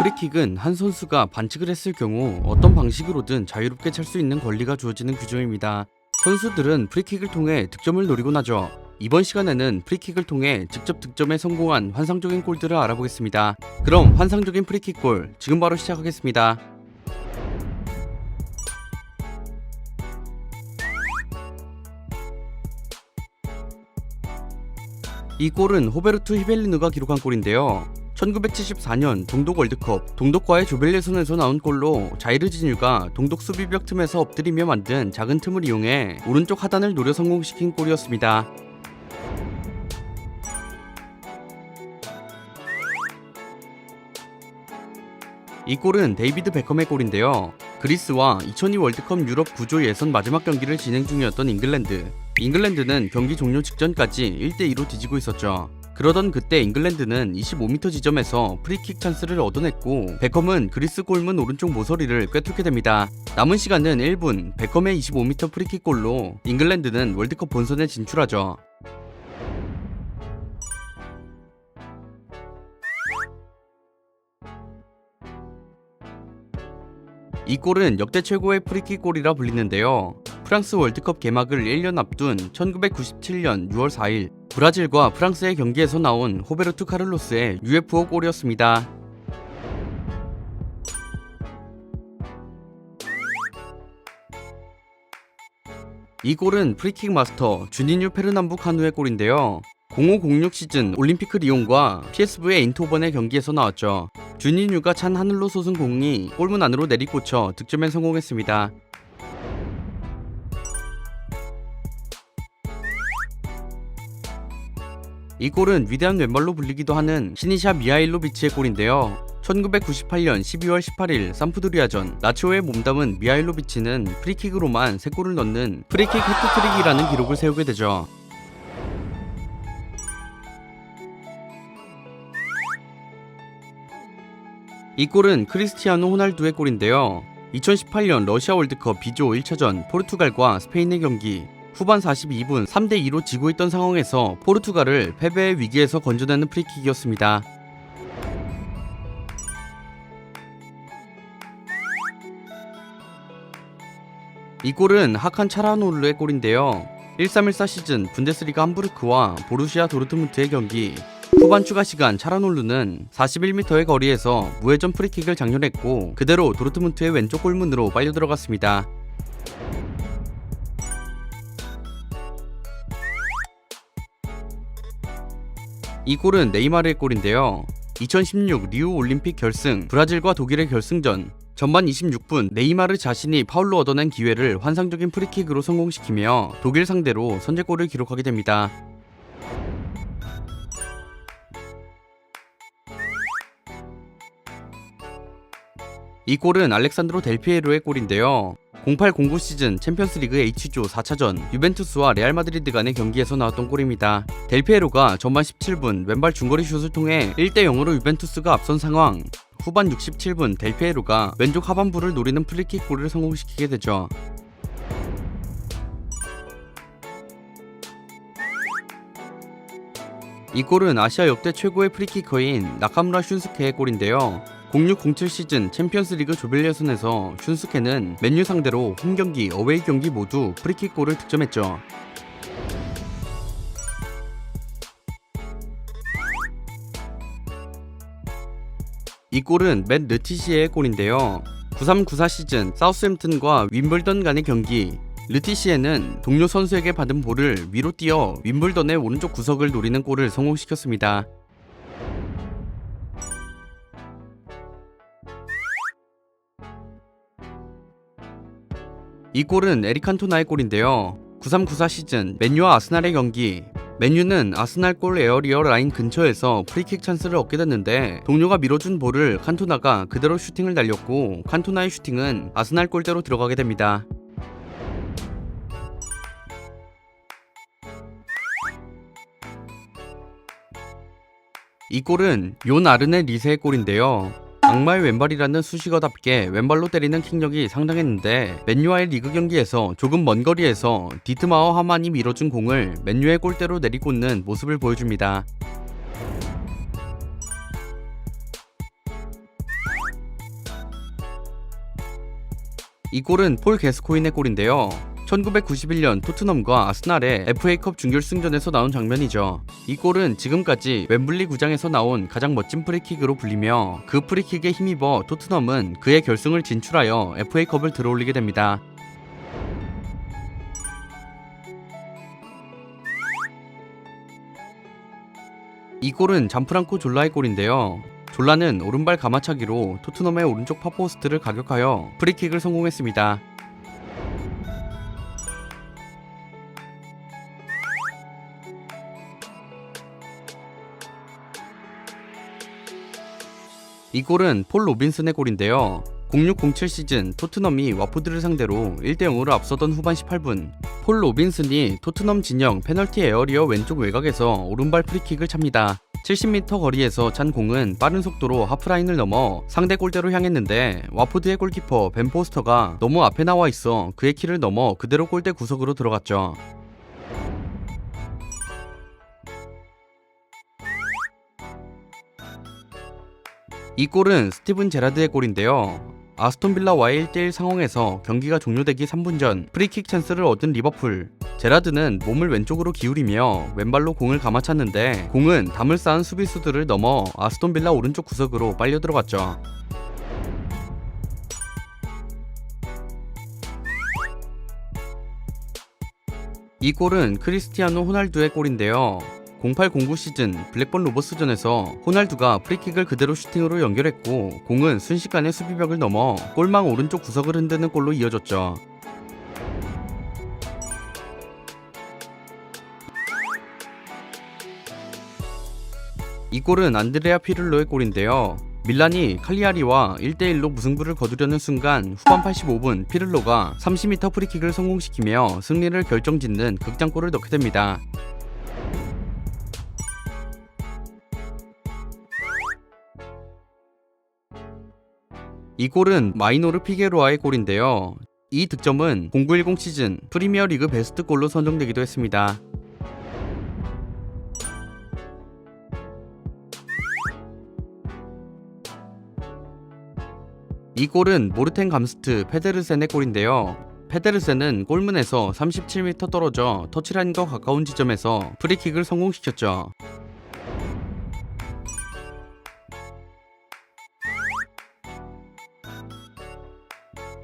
프리킥은 한 선수가 반칙을 했을 경우 어떤 방식으로든 자유롭게 찰 수 있는 권리가 주어지는 규정입니다. 선수들은 프리킥을 통해 득점을 노리곤 하죠. 이번 시간에는 프리킥을 통해 직접 득점에 성공한 환상적인 골들을 알아보겠습니다. 그럼 환상적인 프리킥 골 지금 바로 시작하겠습니다. 이 골은 호베르투 히벨리누가 기록한 골인데요. 1974년 동독 월드컵 동독과의 조별 예 선에서 나온 골로 자이르 진유가 동독 수비벽 틈에서 엎드리며 만든 작은 틈을 이용해 오른쪽 하단을 노려 성공시킨 골이었습니다. 이 골은 데이비드 베컴의 골인데요. 그리스와 2002 월드컵 유럽 구조 예선 마지막 경기를 진행 중이었던 잉글랜드. 잉글랜드는 경기 종료 직전까지 1대2로 뒤지고 있었죠. 그러던 그때 잉글랜드는 25m 지점에서 프리킥 찬스를 얻어냈고 베컴은 그리스 골문 오른쪽 모서리를 꿰뚫게 됩니다. 남은 시간은 1분 베컴의 25m 프리킥 골로 잉글랜드는 월드컵 본선에 진출하죠. 이 골은 역대 최고의 프리킥 골이라 불리는데요. 프랑스 월드컵 개막을 1년 앞둔 1997년 6월 4일 브라질과 프랑스의 경기에서 나온 호베르투 카를로스의 UFO 골이었습니다. 이 골은 프리킥 마스터 주니뉴 페르남부 카누의 골인데요. 0506 시즌 올림피크 리옹과 PSV 에인토번의 경기에서 나왔죠. 주니뉴가 찬 하늘로 솟은 공이 골문 안으로 내리꽂혀 득점에 성공했습니다. 이 골은 위대한 왼발로 불리기도 하는 시니샤 미하일로비치의 골인데요. 1998년 12월 18일 삼푸드리아전 라치오에 몸담은 미하일로비치는 프리킥으로만 3골을 넣는 프리킥 해트트릭이라는 기록을 세우게 되죠. 이 골은 크리스티아노 호날두의 골인데요. 2018년 러시아 월드컵 비조 1차전 포르투갈과 스페인의 경기 후반 42분 3대 2로 지고 있던 상황에서 포르투갈을 패배의 위기에서 건져내는 프리킥이었습니다. 이 골은 하칸 차라노르의 골인데요. 1314 시즌 분데스리가 함부르크와 보루시아 도르트문트의 경기 후반 추가 시간 차라놀루는 41m의 거리에서 무회전 프리킥을 장렬했고 그대로 도르트문트의 왼쪽 골문으로 빨려 들어갔습니다. 이 골은 네이마르의 골인데요. 2016 리우 올림픽 결승 브라질과 독일의 결승전 전반 26분 네이마르 자신이 파울로 얻어낸 기회를 환상적인 프리킥으로 성공시키며 독일 상대로 선제골을 기록하게 됩니다. 이 골은 알렉산드로 델피에로의 골인데요. 0809 시즌 챔피언스리그 H조 4차전 유벤투스와 레알 마드리드 간의 경기에서 나왔던 골입니다. 델피에로가 전반 17분 왼발 중거리 슛을 통해 1대 0으로 유벤투스가 앞선 상황. 후반 67분 델피에로가 왼쪽 하반부를 노리는 프리킥 골을 성공시키게 되죠. 이 골은 아시아 역대 최고의 프리키커인 나카무라 슌스케의 골인데요. 0607 시즌 챔피언스리그 조별 예선에서 슌스케는 맨유 상대로 홈 경기, 어웨이 경기 모두 프리킥 골을 득점했죠. 이 골은 맷 르티시의 골인데요. 9394 시즌 사우스햄튼과 윈블던 간의 경기 르티시에는 동료 선수에게 받은 볼을 위로 뛰어 윈블던의 오른쪽 구석을 노리는 골을 성공시켰습니다. 이 골은 에릭 칸토나의 골인데요. 9394 시즌 맨유와 아스날의 경기. 맨유는 아스날 골 에어리어 라인 근처에서 프리킥 찬스를 얻게 됐는데 동료가 밀어준 볼을 칸토나가 그대로 슈팅을 날렸고 칸토나의 슈팅은 아스날 골대로 들어가게 됩니다. 이 골은 요 나르네 리세의 골인데요. 악마의 왼발이라는 수식어답게 왼발로 때리는 킥력이 상당했는데 맨유와의 리그 경기에서 조금 먼 거리에서 디트마와 하만이 밀어준 공을 맨유의 골대로 내리꽂는 모습을 보여줍니다. 이 골은 폴 게스코인의 골인데요. 1991년 토트넘과 아스날의 FA컵 준결승전에서 나온 장면이죠. 이 골은 지금까지 웸블리 구장에서 나온 가장 멋진 프리킥으로 불리며 그 프리킥에 힘입어 토트넘은 그의 결승을 진출하여 FA컵을 들어올리게 됩니다. 이 골은 잠프랑코 졸라의 골인데요. 졸라는 오른발 가마차기로 토트넘의 오른쪽 파포스트를 가격하여 프리킥을 성공했습니다. 이 골은 폴 로빈슨의 골인데요. 0607 시즌 토트넘이 와포드를 상대로 1대0으로 앞서던 후반 18분 폴 로빈슨이 토트넘 진영 페널티 에어리어 왼쪽 외곽에서 오른발 프리킥을 찹니다. 70m 거리에서 찬 공은 빠른 속도로 하프라인을 넘어 상대 골대로 향했는데 와포드의 골키퍼 벤 포스터가 너무 앞에 나와 있어 그의 키를 넘어 그대로 골대 구석으로 들어갔죠. 이 골은 스티븐 제라드의 골인데요. 아스톤 빌라와의 1대1 상황에서 경기가 종료되기 3분 전 프리킥 찬스를 얻은 리버풀. 제라드는 몸을 왼쪽으로 기울이며 왼발로 공을 감아찼는데 공은 담을 쌓은 수비수들을 넘어 아스톤 빌라 오른쪽 구석으로 빨려 들어갔죠. 이 골은 크리스티아노 호날두의 골인데요. 0809 시즌 블랙번 로버스전에서 호날두가 프리킥을 그대로 슈팅으로 연결했고 공은 순식간에 수비벽을 넘어 골망 오른쪽 구석을 흔드는 골로 이어졌죠. 이 골은 안드레아 피를로의 골인데요. 밀란이 칼리아리와 1대1로 무승부를 거두려는 순간 후반 85분 피를로가 30m 프리킥을 성공시키며 승리를 결정짓는 극장골을 넣게 됩니다. 이 골은 마이노르 피게로아의 골인데요. 이 득점은 0910 시즌 프리미어리그 베스트 골로 선정되기도 했습니다. 이 골은 모르텐 감스트 페데르센의 골인데요. 페데르센은 골문에서 37m 떨어져 터치라인과 가까운 지점에서 프리킥을 성공시켰죠.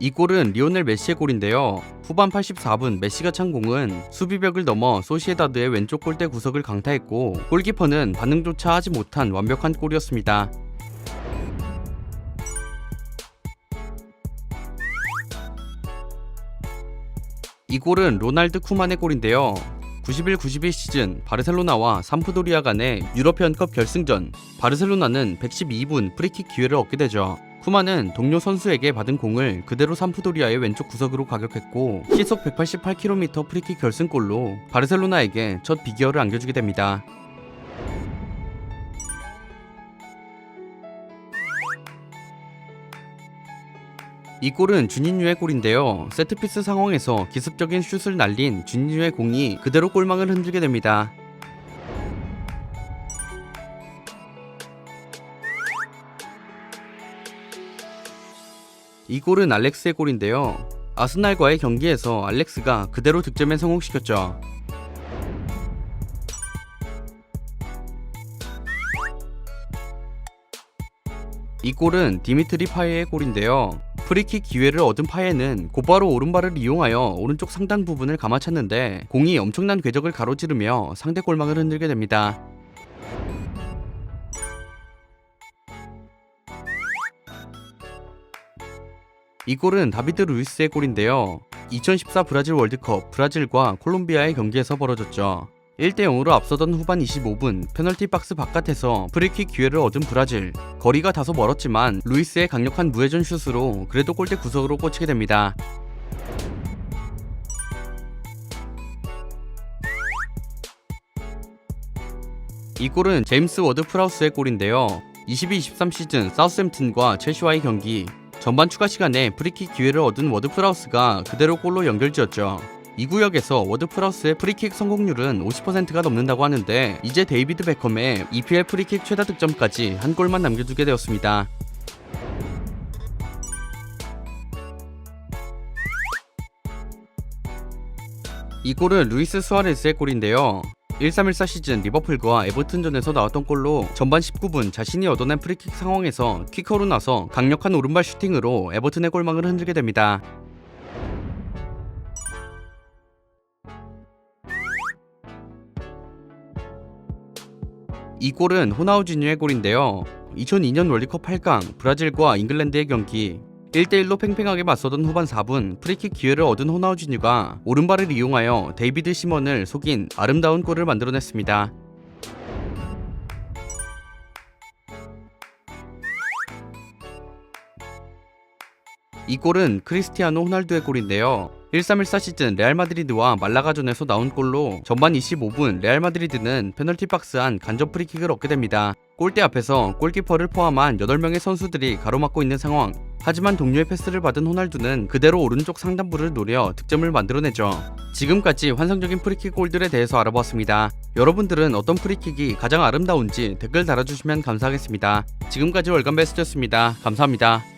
이 골은 리오넬 메시의 골인데요. 후반 84분 메시가 찬 공은 수비벽을 넘어 소시에다드의 왼쪽 골대 구석을 강타했고 골키퍼는 반응조차 하지 못한 완벽한 골이었습니다. 이 골은 로날드 쿠만의 골인데요. 91-92 시즌 바르셀로나와 삼프도리아 간의 유러피언컵 결승전 바르셀로나는 112분 프리킥 기회를 얻게 되죠. 쿠만은 동료 선수에게 받은 공을 그대로 삼프도리아의 왼쪽 구석으로 가격했고 시속 188km 프리킥 결승골로 바르셀로나에게 첫 비기어를 안겨주게 됩니다. 이 골은 주닌유의 골인데요. 세트피스 상황에서 기습적인 슛을 날린 주닌유의 공이 그대로 골망을 흔들게 됩니다. 이 골은 알렉스의 골인데요. 아스날과의 경기에서 알렉스가 그대로 득점에 성공시켰죠. 이 골은 디미트리 파예의 골인데요. 프리킥 기회를 얻은 파예는 곧바로 오른발을 이용하여 오른쪽 상단 부분을 감아찼는데 공이 엄청난 궤적을 가로지르며 상대 골망을 흔들게 됩니다. 이 골은 다비드 루이스의 골인데요. 2014 브라질 월드컵 브라질과 콜롬비아의 경기에서 벌어졌죠. 1대0으로 앞서던 후반 25분 페널티 박스 바깥에서 프리킥 기회를 얻은 브라질 거리가 다소 멀었지만 루이스의 강력한 무회전 슛으로 그래도 골대 구석으로 꽂히게 됩니다. 이 골은 제임스 워드 프라우스의 골인데요. 22-23 시즌 사우스햄튼과 첼시와의 경기 전반 추가 시간에 프리킥 기회를 얻은 워드 프라우스가 그대로 골로 연결지었죠. 이 구역에서 워드 프라우스의 프리킥 성공률은 50%가 넘는다고 하는데 이제 데이비드 베컴의 EPL 프리킥 최다 득점까지 한 골만 남겨두게 되었습니다. 이 골은 루이스 수아레스의 골인데요. 1314 시즌 리버풀과 에버튼전에서 나왔던 골로 전반 19분 자신이 얻어낸 프리킥 상황에서 킥커로 나서 강력한 오른발 슈팅으로 에버튼의 골망을 흔들게 됩니다. 이 골은 호나우지뉴의 골인데요. 2002년 월드컵 8강 브라질과 잉글랜드의 경기 1대1로 팽팽하게 맞서던 후반 4분 프리킥 기회를 얻은 호나우지뉴가 오른발을 이용하여 데이비드 시먼을 속인 아름다운 골을 만들어냈습니다. 이 골은 크리스티아노 호날두의 골인데요. 1314 시즌 레알 마드리드와 말라가전에서 나온 골로 전반 25분 레알 마드리드는 페널티 박스 안 간접 프리킥을 얻게 됩니다. 골대 앞에서 골키퍼를 포함한 8명의 선수들이 가로막고 있는 상황. 하지만 동료의 패스를 받은 호날두는 그대로 오른쪽 상단부를 노려 득점을 만들어내죠. 지금까지 환상적인 프리킥 골들에 대해서 알아보았습니다. 여러분들은 어떤 프리킥이 가장 아름다운지 댓글 달아주시면 감사하겠습니다. 지금까지 월간 베스트였습니다. 감사합니다.